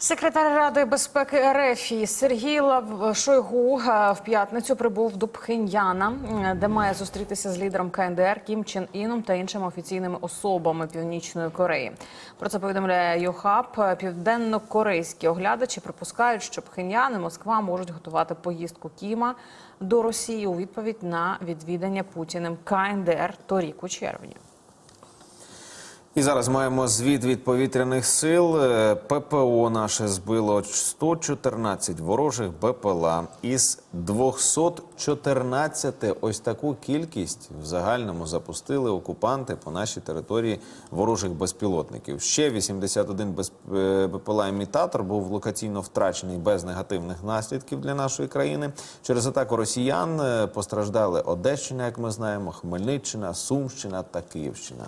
Секретар Ради безпеки РФ Сергій Лав Шойгу е, в п'ятницю прибув до Пхеньяна, е, де має зустрітися з лідером КНДР Кім Чен Іном та іншими офіційними особами Північної Кореї. Про це повідомляє ЮХАП. Південно-корейські оглядачі припускають, що Пхеньян і Москва можуть готувати поїздку Кіма до Росії у відповідь на відвідання Путіним КНДР торік у червні. І зараз маємо звіт від повітряних сил. Е, ППО наше збило 114 ворожих БПЛА із 214 ось таку кількість в загальному запустили окупанти по нашій території ворожих безпілотників. Ще 81 без- е, БПЛА-імітатор був локаційно втрачений без негативних наслідків для нашої країни. Через атаку росіян е, постраждали Одещина, як ми знаємо, Хмельниччина, Сумщина та Київщина.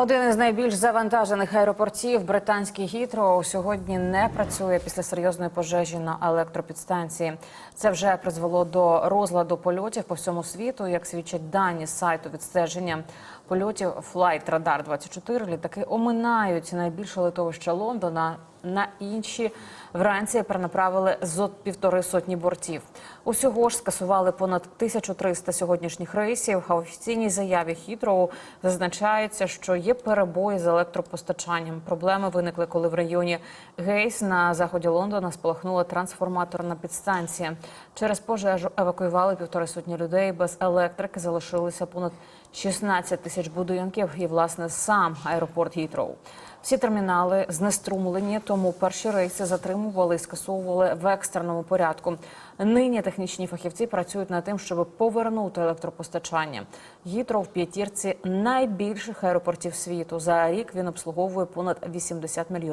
Один із найбільш завантажених аеропортів британський Гітроу сьогодні не працює після серйозної пожежі на електропідстанції. Це вже призвело до розладу польотів по всьому світу. Як свідчать дані з сайту відстеження польотів Flight Radar 24, літаки оминають найбільше литовище Лондона. На інші вранці перенаправили зо півтори сотні бортів. Усього ж скасували понад 1300 сьогоднішніх рейсів. А в офіційній заяві Хітроу зазначається, що є перебої з електропостачанням. Проблеми виникли, коли в районі Гейс на заході Лондона спалахнула трансформаторна підстанція. Через пожежу евакуювали півтори сотні людей. Без електрики залишилися понад 16 тисяч будинків. І власне сам аеропорт Гітроу. Всі термінали знеструмлені, тому перші рейси затримували і скасовували в екстреному порядку. Нині технічні фахівці працюють над тим, щоб повернути електропостачання. Гітро в п'ятірці найбільших аеропортів світу. За рік він обслуговує понад 80 мільйонів.